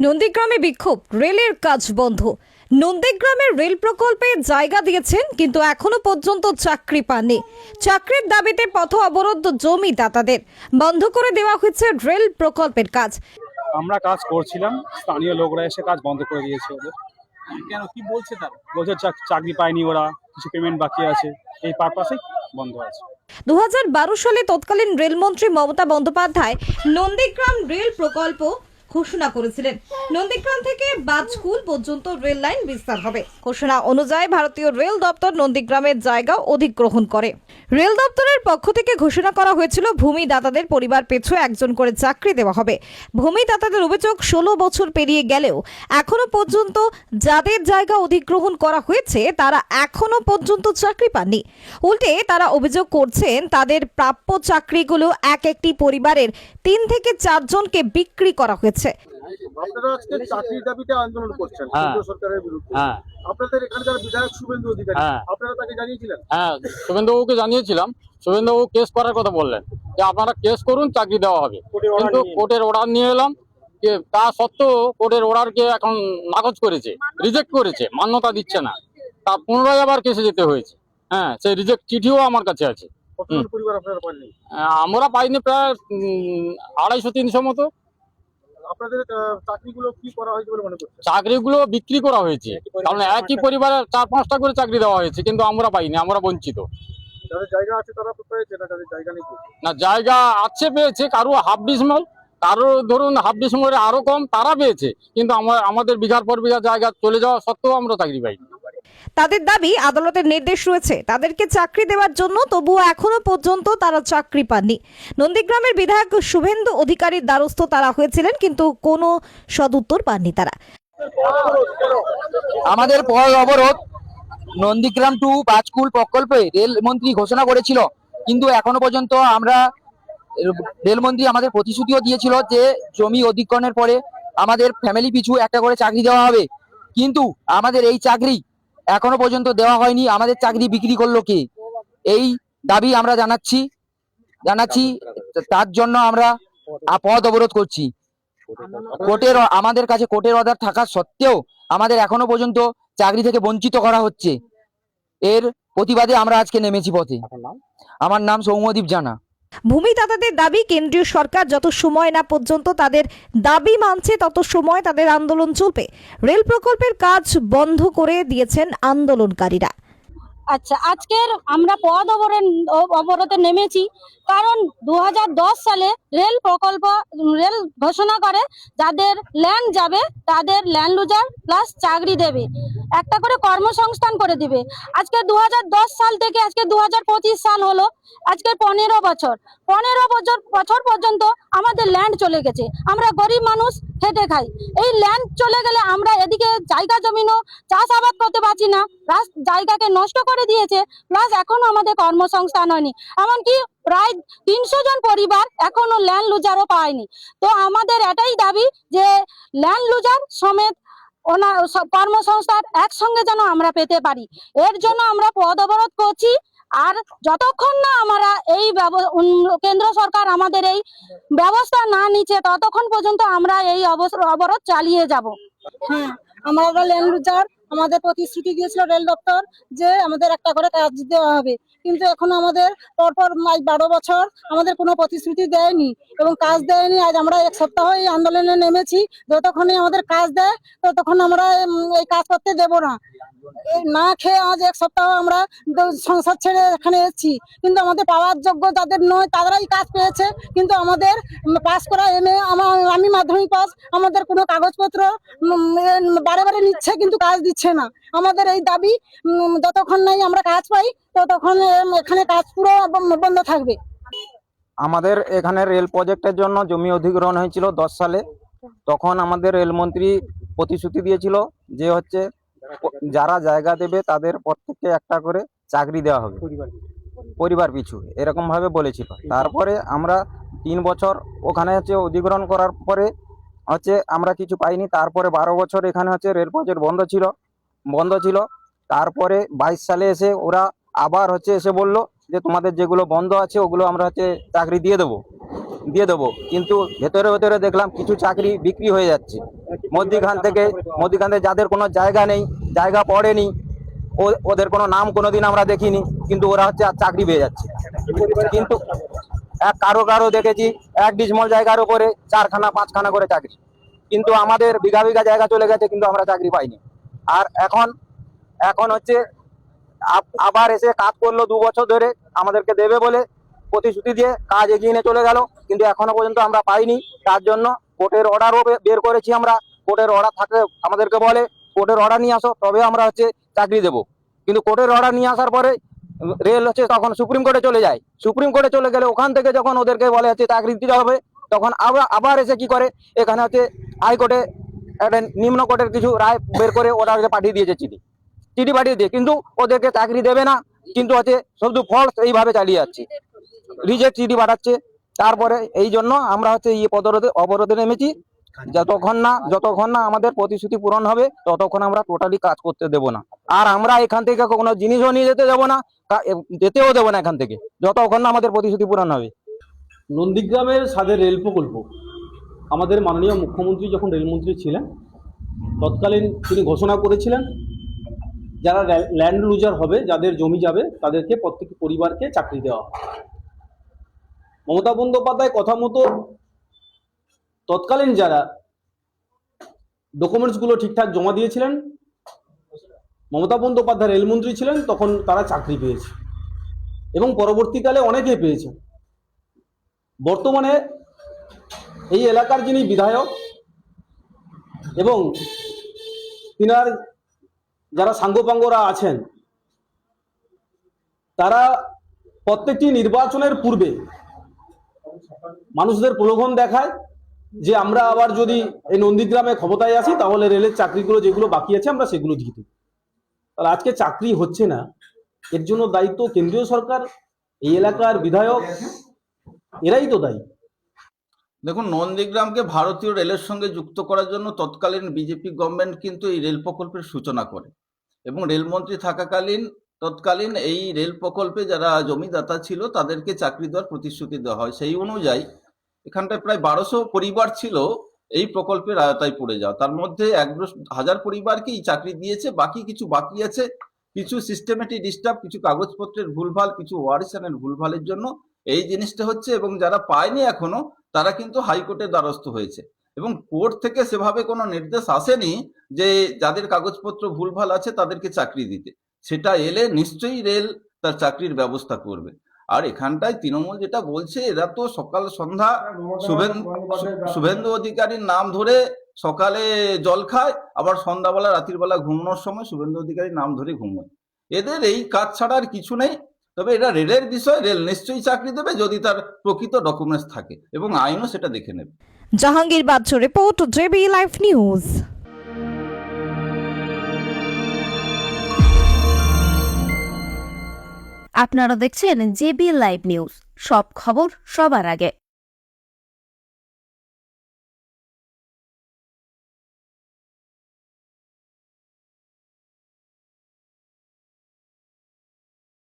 নন্দীগ্রামে বিক্ষোভ রেলের কাজ বন্ধ। নন্দীগ্রামের রেল প্রকল্পে জায়গা দিয়েছেন কিন্তু এখনও পর্যন্ত চাকরি পাননি। চাকরির দাবিতে পথ অবরোধ জমিদাতাদের। বন্ধ করে দেওয়া হয়েছে রেল প্রকল্পের কাজ। আমরা কাজ করছিলাম স্থানীয় লোকরা এসে কাজ বন্ধ করে দিয়েছে ওদের। কেন কি বলছে তারা? বলছে চাকরি পায়নি ওরা কিছু পেমেন্ট বাকি আছে এই পারপাসে বন্ধ আছে। দু হাজার বারো সালে তৎকালীন রেলমন্ত্রী মমতা বন্দ্যোপাধ্যায় নন্দীগ্রাম রেল প্রকল্প ঘোষণা করেছিলেন। নন্দীগ্রাম থেকে বাজকুল পর্যন্ত রেল লাইন বিস্তার হবে। ঘোষণা অনুযায়ী ভারতীয় রেল দপ্তর নন্দীগ্রামের জায়গা অধিগ্রহণ করে। রেল দপ্তরের পক্ষ থেকে ঘোষণা করা হয়েছিল, ভূমিদাতাদের পরিবার পেছু একজন করে চাকরি দেওয়া হবে। ভূমিদাতাদের অভিযোগ, ষোলো বছর পেরিয়ে গেলেও এখনও পর্যন্ত যাদের জায়গা অধিগ্রহণ করা হয়েছে, তারা এখনও পর্যন্ত চাকরি পাননি। উল্টে তারা অভিযোগ করছেন, তাদের প্রাপ্য চাকরিগুলো এক একটি পরিবারের তিন থেকে চারজনকে বিক্রি করা হয়েছে। আপনারা আজকে চাকরির দাবিতে আন্দোলন করছেন হ্যাঁ। কেন্দ্র সরকারের বিরুদ্ধে। হ্যাঁ আপনাদের এখানকার বিধায়ক শুভেন্দু অধিকারী হ্যাঁ। আপনারা তাকে জানিয়েছিলেন? হ্যাঁ শুভেন্দুবাবুকে জানিয়েছিলাম। শুভেন্দুবাবু কেস করার কথা বললেন। যে আপনারা কেস করুন চাকরি দেওয়া হবে। কিন্তু কোর্টের অর্ডার নিয়ে এলাম। তা সত্ত্বেও কোর্টের অর্ডারকে এখন নাকচ করেছে রিজেক্ট করেছে মান্যতা দিচ্ছে না। তা পুনরায় আবার কেসে যেতে হয়েছে। হ্যাঁ সেই রিজেক্ট চিঠিও আমার কাছে আছে। আমরা পাইনি প্রায় আড়াইশো তিনশো মতো। আপনাদের চাকরিগুলো কি করা হয়েছে বলে মনে করছেন? চাকরিগুলো বিক্রি করা হয়েছে। কারণ একই পরিবারে চার পাঁচটা করে চাকরি দেওয়া হয়েছে কিন্তু আমরা পাইনি আমরা বঞ্চিত। যাদের জায়গা আছে তারা পেয়েছে না যাদের জায়গা নেই? না জায়গা আছে পেয়েছে কারও হাফ ডিসমল কারও ধরুন হাফ ডিসমলে আরও কম তারা পেয়েছে। কিন্তু আমার আমাদের বিঘার পর বিঘা জায়গা চলে যাওয়া সত্ত্বেও আমরা চাকরি পাইনি। তাদের দাবি, আদালতের নির্দেশ রয়েছে। তাদেরকে চাকরি দেওয়ার জন্য তবুও এখনও পর্যন্ত তারা চাকরি পাননি। নন্দীগ্রামের বিধায়ক শুভেন্দু অধিকারীর দ্বারস্থ তারা হয়েছিলেন, কিন্তু কোনো সদুত্তর পাননি তারা। আমাদের পর অবরোধ নন্দীগ্রাম টু বাজকুল প্রকল্পে রেলমন্ত্রী ঘোষণা করেছিল। কিন্তু এখনও পর্যন্ত আমরা রেলমন্ত্রী আমাদের প্রতিশ্রুতিও দিয়েছিল যে জমি অধিগ্রহণের পরে আমাদের ফ্যামিলি পিছু একটা করে চাকরি দেওয়া হবে। কিন্তু আমাদের এই চাকরি এখনও পর্যন্ত দেওয়া হয়নি। আমাদের চাকরি বিক্রি করল কে? এই দাবি আমরা জানাচ্ছি। জানাচ্ছি। তার জন্য আমরা পথ অবরোধ করছি। কোর্টের আমাদের কাছে কোর্টের অর্ডার থাকা সত্ত্বেও আমাদের এখনও পর্যন্ত চাকরি থেকে বঞ্চিত করা হচ্ছে। এর প্রতিবাদে আমরা আজকে নেমেছি পথে। আমার নাম সৌম্যদীপ জানা। ভূমিদাতাদের দাবি, কেন্দ্রীয় সরকার যত সময় না পর্যন্ত তাদের দাবি মানছে, তত সময় তাদের আন্দোলন চলবে। রেল প্রকল্পের কাজ বন্ধ করে দিয়েছেন আন্দোলনকারীরা। আচ্ছা আজকের আমরা পদ অবরোধ নেমেছি, কারণ দু হাজার দশ সালে রেল প্রকল্প, রেল ঘোষণা করে যাদের ল্যান্ড যাবে, তাদের ল্যান্ড লুজার প্লাস চাকরি দেবে। একটা করে কর্মসংস্থান করে দিবে। আজকে দু হাজার দশ সাল থেকে আজকে দু হাজার পঁচিশ সাল হলো, আজকে পনেরো বছর। পনেরো বছর বছর পর্যন্ত আমাদের ল্যান্ড চলে গেছে। আমরা গরিব মানুষ, খেটে খাই। এই ল্যান্ড চলে গেলে আমরা এদিকে জায়গা জমিনও চাষাবাদ করতে পারছি না। জায়গাকে নষ্ট করে দিয়েছে। প্লাস এখনও আমাদের কর্মসংস্থান হয়নি। এমনকি প্রায় তিনশো জন পরিবার এখনও ল্যান্ড লুজারও পায়নি। তো আমাদের এটাই দাবি যে ল্যান্ড লুজার সমেত ওনার কর্মসংস্থান একসঙ্গে যেন আমরা পেতে পারি। এর জন্য আমরা পদ অবরোধ করছি। আর যতক্ষণ না আমরা এই কেন্দ্র সরকার আমাদের এই ব্যবস্থা না নিচ্ছে, ততক্ষণ পর্যন্ত আমরা এই অবরোধ চালিয়ে যাব। হ্যাঁ আমরা ল্যান্ড আমাদের প্রতিশ্রুতি দিয়েছিল রেল দপ্তর যে আমাদের একটা করে কাজ দেওয়া হবে। কিন্তু এখন আমাদের পরপর আজ বারো বছর আমাদের কোনো প্রতিশ্রুতি দেয়নি এবং কাজ দেয়নি। আজ আমরা এক সপ্তাহ এই আন্দোলনে নেমেছি। যতক্ষণে আমাদের কাজ দেয়, ততক্ষণ আমরা এই কাজ করতে দেব না। না খেয়ে আজ এক সপ্তাহ আমরা সংসার ছেড়ে এখানে এসেছি। কিন্তু আমাদের পাওয়ার যোগ্য যাদের নয়, তারাই কাজ পেয়েছে। কিন্তু আমাদের পাস করা এম আমি মাধ্যমিক পাস, আমাদের কোনো কাগজপত্র বারে বারে নিচ্ছে কিন্তু কাজ দিচ্ছে না। আমাদের এই দাবি যতক্ষণ নাই আমরা কাজ পাই ততক্ষণ এম, এখানে কাজ পুরো বন্ধ- থাকবে। আমাদের এখানে রেল প্রজেক্টের জন্য জমি অধিগ্রহণ হয়েছিল দশ সালে। তখন আমাদের রেলমন্ত্রী প্রতিশ্রুতি দিয়েছিল যে হচ্ছে যারা জায়গা দেবে তাদের প্রত্যেককে একটা করে চাকরি দেওয়া হবে। পরিবার পিছু। এরকম ভাবে বলেছিল। তারপরে আমরা তিন বছর ওখানে হচ্ছে অধিগ্রহণ করার পরে হচ্ছে আমরা কিছু পাইনি। তারপরে বারো বছর এখানে হচ্ছে রেল প্রজেক্ট বন্ধ ছিল বন্ধ ছিল। তারপরে বাইশ সালে এসে ওরা আবার হচ্ছে এসে বলল যে তোমাদের যেগুলো বন্ধ আছে, ওগুলো আমরা হচ্ছে চাকরি দিয়ে দেবো দিয়ে দেবো। কিন্তু ভেতরে ভেতরে দেখলাম কিছু চাকরি বিক্রি হয়ে যাচ্ছে। মধ্যিখান থেকে মধ্যিখান থেকে যাদের কোনো জায়গা নেই, জায়গা পড়েনি, ও- ওদের কোনো নাম কোনো দিন আমরা দেখিনি, কিন্তু ওরা হচ্ছে আর চাকরি পেয়ে যাচ্ছে। কিন্তু এক কারও কারও দেখেছি, এক ডিসমল জায়গার উপরে চারখানা, পাঁচখানা করে চাকরি। কিন্তু আমাদের বিঘা বিঘা জায়গা চলে গেছে, কিন্তু আমরা চাকরি পাইনি। আর এখন এখন হচ্ছে আবার এসে কাজ করল দু বছর ধরে, আমাদেরকে দেবে বলে প্রতিশ্রুতি দিয়ে কাজ এগিয়ে নিয়ে চলে গেল। কিন্তু এখনও পর্যন্ত আমরা পাইনি। তার জন্য কোর্টের অর্ডারও বের করেছি আমরা। কোর্টের অর্ডার থাকলে আমাদেরকে বলে, কোর্টের অর্ডার নিয়ে আসো, তবে আমরা হচ্ছে চাকরি দেবো। কিন্তু কোর্টের অর্ডার নিয়ে আসার পরে রেল হচ্ছে তখন সুপ্রিম কোর্টে চলে যায়। সুপ্রিম কোর্টে চলে গেলে ওখান থেকে যখন ওদেরকে বলে হচ্ছে চাকরি দিতে হবে, তখন আবার আবার এসে কি করে? এখানে হচ্ছে হাইকোর্টে একটা নিম্ন কোর্টের কিছু রায় বের করে ওরা পাঠিয়ে দিয়েছে চিঠি। চিঠি পাঠিয়ে দিয়ে, কিন্তু ওদেরকে চাকরি দেবে না। কিন্তু হচ্ছে শুধু ফলস এইভাবে চালিয়ে যাচ্ছে। রিজেক্ট চিঠি পাঠাচ্ছে। তারপরে এই জন্য আমরা হচ্ছে ইয়ে পদরোধে অবরোধে নেমেছি। যতক্ষণ না যতক্ষণ না আমাদের প্রতিশ্রুতি পূরণ হবে, ততক্ষণ আমরা টোটালি কাজ করতে দেব না। আর আমরা এখান থেকে কোনো জিনিসও নিয়ে যেতে দেবো না যেতেও দেবো না এখান থেকে। যতক্ষণ না আমাদের প্রতিশ্রুতি পূরণ হবে। নন্দীগ্রামের স্বাদের রেল প্রকল্প। আমাদের মাননীয় মুখ্যমন্ত্রী যখন রেলমন্ত্রী ছিলেন, তৎকালীন তিনি ঘোষণা করেছিলেন যারা ল্যান্ড লুজার হবে, যাদের জমি যাবে, তাদেরকে প্রত্যেক পরিবারকে চাকরি দেওয়া। মমতা বন্দ্যোপাধ্যায় কথা মতো তৎকালীন যারা ডকুমেন্টসগুলো ঠিকঠাক জমা দিয়েছিলেন, মমতা বন্দ্যোপাধ্যায় রেলমন্ত্রী ছিলেন, তখন তারা চাকরি পেয়েছে এবং পরবর্তীকালে অনেকে পেয়েছেন বর্তমানে এই এলাকার যিনি বিধায়ক এবং তিনার যারা সাঙ্গপাঙ্গরা আছেন, তারা প্রত্যেকটি নির্বাচনের পূর্বে মানুষদের প্রলোভন দেখায় যে আমরা আবার যদি এই নন্দীগ্রামে ক্ষমতায় আসি, তাহলে রেলের চাকরিগুলো যেগুলো বাকি আছে আমরা সেগুলো দিয়ে দেব। তাহলে আজকে চাকরি হচ্ছে না, এর জন্য দায়িত্ব কেন্দ্রীয় সরকার, এই এলাকার বিধায়ক, এরাই তো দায়ী। দেখুন, নন্দীগ্রামকে ভারতীয় রেলের সঙ্গে যুক্ত করার জন্য তৎকালীন বিজেপি গভর্নমেন্ট কিন্তু এই রেল প্রকল্পের সূচনা করে। এবং রেলমন্ত্রী থাকাকালীন, তৎকালীন এই রেল প্রকল্পে যারা জমিদাতা ছিল, তাদেরকে চাকরি দেওয়ার প্রতিশ্রুতি দেওয়া হয়। সেই অনুযায়ী এখানটায় প্রায় বারোশো পরিবার ছিল এই প্রকল্পের আয়তায় পড়ে যাওয়া। তার মধ্যে এক হাজার পরিবারকেই চাকরি দিয়েছে, বাকি কিছু বাকি আছে। কিছু সিস্টেমেটিক ডিস্টার্ব কিছু কাগজপত্রের ভুলভাল, কিছু ওয়ারিশনের ভুলভালের জন্য এই জিনিসটা হচ্ছে এবং যারা পায়নি এখনও তারা কিন্তু হাইকোর্টের দ্বারস্থ হয়েছে। এবং কোর্ট থেকে সেভাবে কোনো নির্দেশ আসেনি যে যাদের কাগজপত্র ভুলভাল আছে তাদেরকে চাকরি দিতে। সেটা এলে নিশ্চয়ই রেল তার চাকরির ব্যবস্থা করবে। আর এখানটায় তৃণমূল যেটা বলছে এরা তো সকাল সন্ধ্যা শুভেন্দু শুভেন্দু অধিকারীর নাম ধরে সকালে জল খায় আবার সন্ধ্যাবেলা রাত্রির বেলা ঘুমানোর সময় শুভেন্দু অধিকারীর নাম ধরে ঘুমোয়। এদের এই কাজ ছাড়া আর কিছু নেই। তবে এটা রেলের বিষয়, রেল নিশ্চয়ই চাকরি দেবে যদি তার প্রকৃত ডকুমেন্টস থাকে এবং আইনও সেটা দেখে নেবে। Jahangir Badsha report, JB live news. আপনারা দেখছেন জেবি লাইভ নিউজ। সব খবর সবার আগে।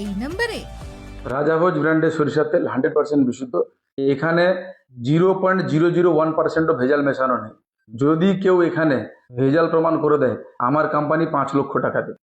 এই নম্বরে। রাজাভোজ ব্র্যান্ডের সরিষার তেল হান্ড্রেড পার্সেন্ট বিশুদ্ধ। এখানে zero point zero zero one পার্সেন্টও ভেজাল মেশানো নেই। যদি কেউ এখানে ভেজাল প্রমাণ করে দেয়, আমার কোম্পানি পাঁচ লক্ষ টাকা দেবে।